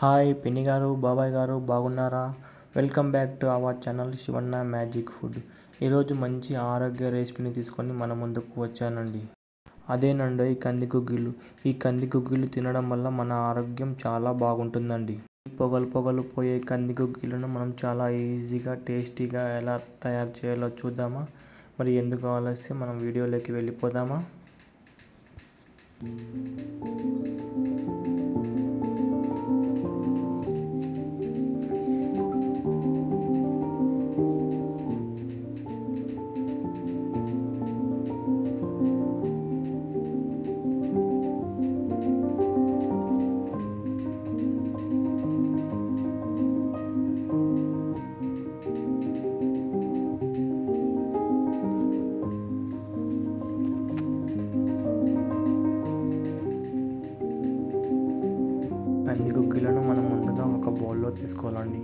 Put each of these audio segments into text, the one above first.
Hi పిన్ని గారు బాబాయ్ గారు బాగున్నారా? Welcome back to our channel Sivanna magic food. ఈరోజు మంచి ఆరోగ్య రెసిపీని తీసుకొని మన ముందుకు వచ్చానండి. అదేనండి ఈ కంది గుగ్గిలు ఈ కంది గుగ్గిళ్ళు తినడం వల్ల మన ఆరోగ్యం చాలా బాగుంటుందండి. పొగలు పొగలు పోయే కంది గుగ్గిలను మనం చాలా ఈజీగా టేస్టీగా ఎలా తయారు చేయాలో చూద్దామా? మరి ఎందుకు ఆలస్యం? మనం వీడియోలోకి వెళ్ళిపోదామా? కంది గుగ్గిలను మనం ముందుగా ఒక బౌల్లో తీసుకోవాలండి.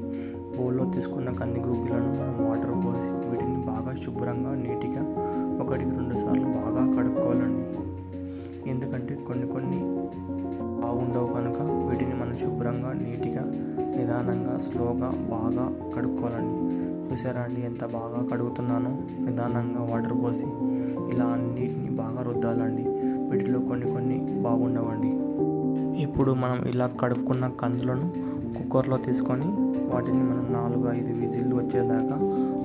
బౌల్లో తీసుకున్న కంది గుగ్గిలను మనం వాటర్ పోసి వీటిని బాగా శుభ్రంగా నీట్గా ఒకటికి రెండు సార్లు బాగా కడుక్కోవాలండి. ఎందుకంటే కొన్ని కొన్ని బాగుండవు కనుక వీటిని మనం శుభ్రంగా నీట్గా నిదానంగా స్లోగా బాగా కడుక్కోవాలండి. చూసారా అండి ఎంత బాగా కడుగుతున్నానో? నిదానంగా వాటర్ పోసి ఇలా అన్నిటిని బాగా రుద్దాలండి. వీటిలో కొన్ని కొన్ని బాగుండవండి. ఇప్పుడు మనం ఇలా కడుక్కున్న కందులను కుక్కర్లో తీసుకొని వాటిని మనం నాలుగు ఐదు విజిల్లు వచ్చేదాకా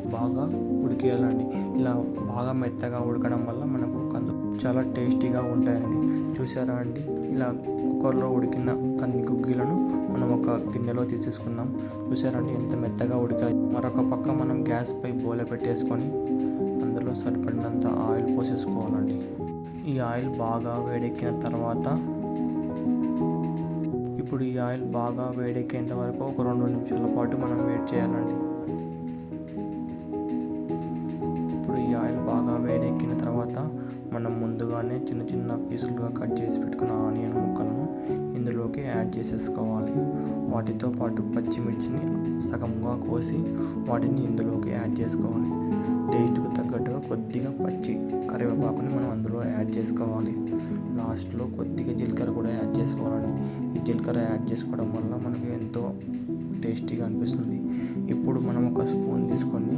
బాగా ఉడికేయాలండి. ఇలా బాగా మెత్తగా ఉడకడం వల్ల మనకు కందు చాలా టేస్టీగా ఉంటాయండి. చూసారా అండి? ఇలా కుక్కర్లో ఉడికిన కంది గుగ్గిలను మనం ఒక గిన్నెలో తీసేసుకున్నాం చూసారండి ఎంత మెత్తగా ఉడికాయి. మరొక పక్క మనం గ్యాస్పై బోలె పెట్టేసుకొని అందులో సరిపడినంత ఆయిల్ పోసేసుకోవాలండి. ఈ ఆయిల్ బాగా వేడెక్కిన తర్వాత ఇప్పుడు ఈ ఆయిల్ బాగా వేడెక్కేంత వరకు ఒక రెండు నిమిషాల పాటు మనం వెయిట్ చేయాలండి. ఇప్పుడు ఈ ఆయిల్ బాగా వేడెక్కిన తర్వాత మనం ముందుగానే చిన్న చిన్న పీసులుగా కట్ చేసి పెట్టుకున్న ఆనియన్ ముక్కలను ఇందులోకి యాడ్ చేసేసుకోవాలి. వాటితో పాటు పచ్చిమిర్చిని సగంగా కోసి వాటిని ఇందులోకి యాడ్ చేసుకోవాలి. టేస్ట్కు తగ్గట్టుగా కొద్దిగా పచ్చి కరివేపాకుని మనం అందులో యాడ్ చేసుకోవాలి. లాస్ట్లో కొద్దిగా జీలకర్ర కూడా యాడ్ చేసుకోవాలండి. ఈ జీలకర్ర యాడ్ చేసుకోవడం వల్ల మనకు ఎంతో టేస్టీగా అనిపిస్తుంది. ఇప్పుడు మనం ఒక స్పూన్ తీసుకొని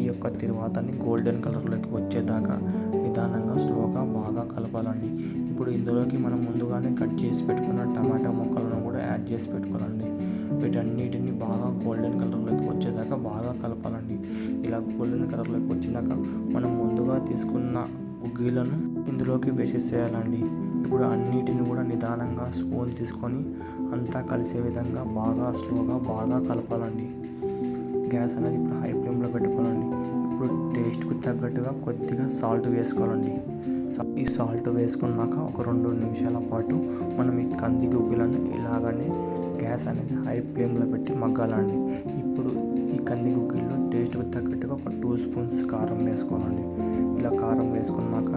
ఈ యొక్క తిరువాతని గోల్డెన్ కలర్లోకి వచ్చేదాకా నిదానంగా స్లోగా బాగా కలపాలండి. ఇప్పుడు ఇందులోకి మనం ముందుగానే కట్ చేసి పెట్టుకున్న టమాటా ముక్కలను కూడా యాడ్ చేసి పెట్టుకోవాలండి. వీటన్నిటిని బాగా గోల్డెన్ కలర్లోకి వచ్చేదాకా బాగా కలపాలి. ఇలా గోల్డెన్ కలర్లోకి వచ్చినాక మనం ముందుగా తీసుకున్న గుగ్గిలను ఇందులోకి వేసేసేయాలండి. ఇప్పుడు అన్నిటిని కూడా నిదానంగా స్పూన్ తీసుకొని అంతా కలిసే విధంగా బాగా స్లోగా బాగా కలపాలండి. గ్యాస్ అనేది ఇప్పుడు హై ఫ్లేమ్లో పెట్టుకోవాలండి. ఇప్పుడు టేస్ట్కు తగ్గట్టుగా కొద్దిగా సాల్ట్ వేసుకోవాలండి. ఈ సాల్ట్ వేసుకున్నాక ఒక రెండు నిమిషాల పాటు మనం ఈ కంది గుగ్గిలను ఇలాగనే గ్యాస్ అనేది హై ఫ్లేమ్లో పెట్టి మగ్గాలండి. ఈ కంది గుగ్గిల్లో టేస్ట్కి తగ్గట్టుగా ఒక టూ స్పూన్స్ కారం వేసుకోవాలండి. ఇలా కారం వేసుకున్నాక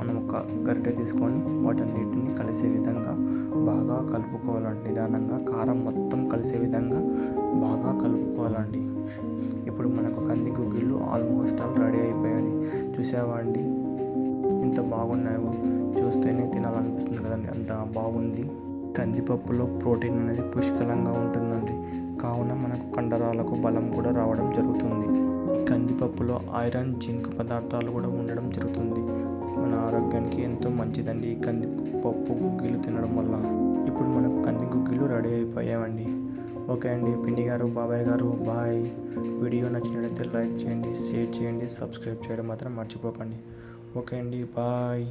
మనం ఒక గరిటె తీసుకొని వాటన్నిటిని కలిసే విధంగా బాగా కలుపుకోవాలండి. నిదానంగా కారం మొత్తం కలిసే విధంగా బాగా కలుపుకోవాలండి. ఇప్పుడు మనకు కంది గుగ్గిళ్ళు ఆల్మోస్ట్ ఆల్ రెడీ అయిపోయాయి. చూసావా అండి? ఎంత బాగున్నాయో. చూస్తేనే తినాలనిపిస్తుంది కదండి. అంత బాగుంది. కందిపప్పులో ప్రోటీన్ అనేది పుష్కలంగా ఉంటుందండి. కావున మనకు కండరాలకు బలం కూడా రావడం జరుగుతుంది. కందిపప్పులో ఐరన్ జింక్ పదార్థాలు కూడా ఉండడం జరుగుతుంది. మన ఆరోగ్యానికి ఎంతో మంచిదండి ఈ కందిపప్పు గుగ్గిలు తినడం వల్ల. ఇప్పుడు మనకు కంది గుగ్గిలు రెడీ అయిపోయామండి. ఓకే అండి పిండి గారు బాబాయ్ గారు బాయ్. వీడియో నచ్చినట్లయితే లైక్ చేయండి షేర్ చేయండి సబ్స్క్రైబ్ చేయడం మాత్రం మర్చిపోకండి. ఓకే అండి బాయ్.